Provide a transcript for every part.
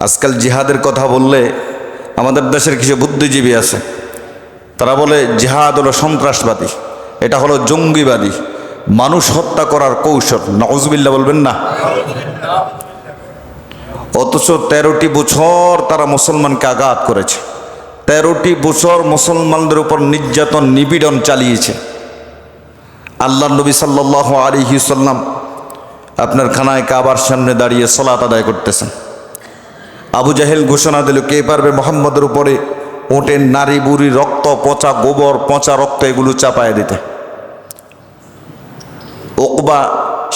আজকাল জিহাদের কথা বললে আমাদের দেশের কিছু বুদ্ধিজীবী আছে। তারা বলে, জিহাদ হলো সন্ত্রাসবাদী, এটা হলো জঙ্গিবাদী, মানুষ হত্যা করার কৌশল। নজবিল্লা বলবেন না। অথচ তেরোটি বছর তারা মুসলমানকে আঘাত করেছে। তেরোটি বছর মুসলমানদের উপর নির্যাতন, নিপীড়ন চালিয়েছে। আল্লাহ নবী সাল্লাহ আলী সাল্লাম আপনার খানায় কাবার সামনে দাঁড়িয়ে সলাত আদায় করতেছেন। আবু জাহেল ঘোষণা দিল, কে পারবে মোহাম্মদের উপরে ওটের নারী, বুড়ি, রক্ত, পচা গোবর, পচা রক্ত এগুলো চাপায় দিতে? ওকবা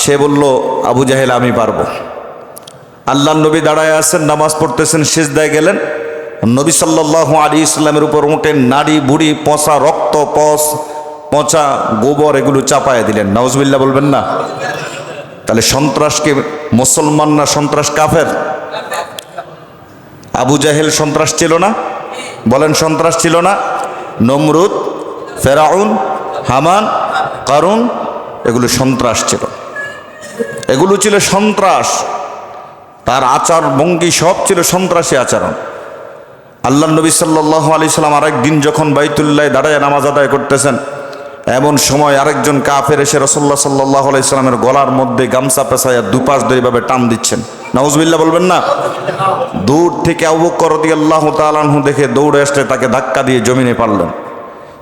সে বলল, আবু জাহেল, আমি পারব। আল্লাহ নবী দাঁড়ায় আছেন, নামাজ পড়তেছেন শেষদায় গেলেন। নবী সাল্লাহ আলী ইসলামের উপর উঠেন নারী, বুড়ি, পচা রক্ত, পচ, পচা গোবর এগুলো চাপায় দিলেন। নওয়াজবিল্লা বলবেন না? তাহলে সন্ত্রাসকে মুসলমান না সন্ত্রাস কাফের? আবু জাহেল সন্ত্রাস ছিল না? বলেন সন্ত্রাস ছিল না? নমরুদ, ফেরাউন, হামান, কারুন, এগুলো সন্ত্রাস ছিল। এগুলো ছিল সন্ত্রাস। তার আচার ভঙ্গি সব ছিল সন্ত্রাসী আচরণ। আল্লাহ নবী সাল্লাহ আলি সাল্লাম আরেক দিন যখন বাইতুল্লাহ দাঁড়ায় নামাজ আদায় করতেছেন এমন সময় আরেকজন কাফের এসে রসল্লাহ সাল্লাহ আলাইসাল্লামের গলার মধ্যে গামছা পেঁচাইয়া দুপাশ দিয়ে এভাবে টান দিচ্ছেন। নওয়াজবিল্লা বলবেন না? দূর থেকে আবুকর আল্লাহ তালাহু দেখে দৌড়ে আসলে তাকে ধাক্কা দিয়ে জমিনে পারলেন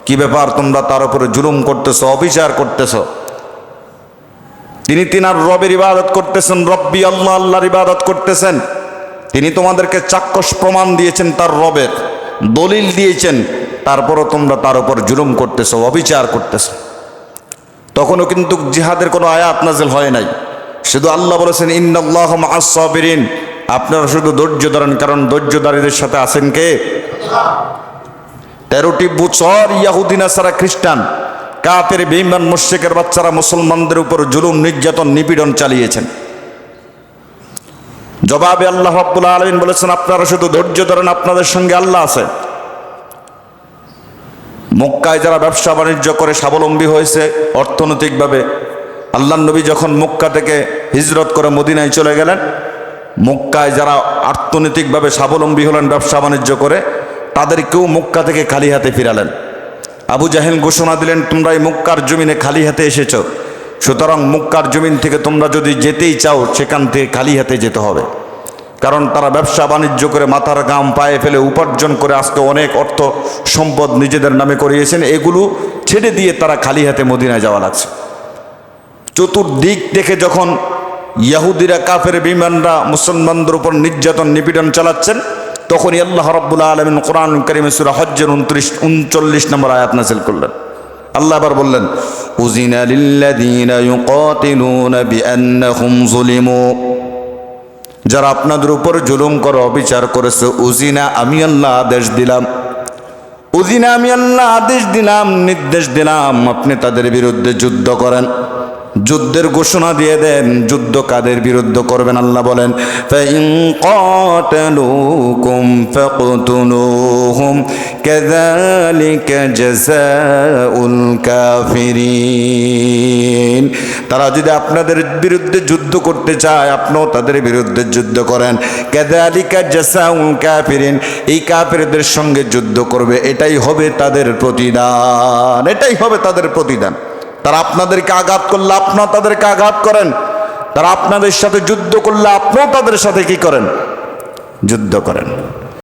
কি ব্যাপার তোমরা তার উপরে জুলুম করতেছ, অবিচার করতেছ? তিনি তিনার রবের ইবাদত করতেছেন, রব্বি আল্লাহ আল্লাহর ইবাদত করতেছেন। তিনি তোমাদেরকে চাক্ষুষ প্রমাণ দিয়েছেন তার রবের। দলিল দিয়েছেন তারপরও তোমরা তার উপর জুলুম করতেছ, অবিচার করতেছ। তখনও কিন্তু জিহাদের কোনো আয়াত নাজেল হয় নাই। শুধু আল্লাহ বলেছেন, ইন্নাল্লাহ মাসাবিরিন আপনারা শুধু ধৈর্য ধরেন, কারণ ধৈর্যদারীদের সাথে আছেন কে? তেরোটি বছর ইয়াহুদিনা সারা খ্রিস্টান কাপের বেইমান মুশেকের বাচ্চারা মুসলমানদের উপর জুলুম, নির্যাতন, নিপীড়ন চালিয়েছেন। জবাবে আল্লাহ রাব্বুল আলমিন বলেছেন, আপনারা শুধু ধৈর্য ধরেন, আপনাদের সঙ্গে আল্লাহ আছে। মক্কায় যারা ব্যবসা বাণিজ্য করে স্বাবলম্বী হয়েছে, অর্থনৈতিকভাবে আল্লাহ নবী যখন মক্কা থেকে হিজরত করে মদিনায় চলে গেলেন, মক্কায় যারা অর্থনৈতিকভাবে স্বাবলম্বী হলেন, ব্যবসা বাণিজ্য করে, তাদেরকেও মক্কা থেকে খালি হাতে ফিরালেন। আবু জাহেল ঘোষণা দিলেন, তোমরা এই মক্কার জমিনে খালি হাতে এসেছ। সুতরাং মক্কার জমিন থেকে তোমরা যদি যেতেই চাও, সেখান থেকে খালি হাতে যেতে হবে। কারণ তারা ব্যবসা বাণিজ্য করে মাথার গাম পায়ে ফেলে উপার্জন করে আজকে অনেক অর্থ সম্পদ নিজেদের নামে করিয়েছেন। এগুলো ছেড়ে দিয়ে তারা খালি হাতে মদিনায় যাওয়া লাগছে। চতুর্দিক থেকে যখন ইয়াহুদিরা, কাফের বিমানরা মুসলমানদের উপর নির্যাতন, নিপীড়ন চালাচ্ছেন, তখনই আল্লাহ রব্বুল্লাহ আলমিন কোরআন করিমে সুরা হজ্জের উনত্রিশ, উনচল্লিশ নম্বর আয়াত নাসিল করলেন। আল্লাহ আবার বললেন উজিনা লিল্লাযীনা ইউকাতিলুনা বিআন্নাহুম যুলিমু। যারা আপনাদের উপর জুলুম করে, অবিচার করেছে, উজিনা আমি আল্লাহ আদেশ দিলাম। উজিনা আমি আল্লাহ আদেশ দিলাম, নির্দেশ দিলাম, আপনি তাদের বিরুদ্ধে যুদ্ধ করেন। যুদ্ধের ঘোষণা দিয়ে দেন, যুদ্ধ কাদের বিরুদ্ধে করবেন আল্লাহ বলেন তারা যদি আপনাদের বিরুদ্ধে যুদ্ধ করতে চায়, আপনিও তাদের বিরুদ্ধে যুদ্ধ করেন। কেদালিকা জাসাউল কাফিরিন, এই কাফেরদের সঙ্গে যুদ্ধ করবে। এটাই হবে তাদের প্রতিদান। এটাই হবে তাদের প্রতিদান। তারা আপনাদেরকে আঘাত করলে আপনারা তাদেরকে আঘাত করেন। তারা আপনাদের সাথে যুদ্ধ করলে আপনিও তাদের সাথে কি করেন? যুদ্ধ করেন।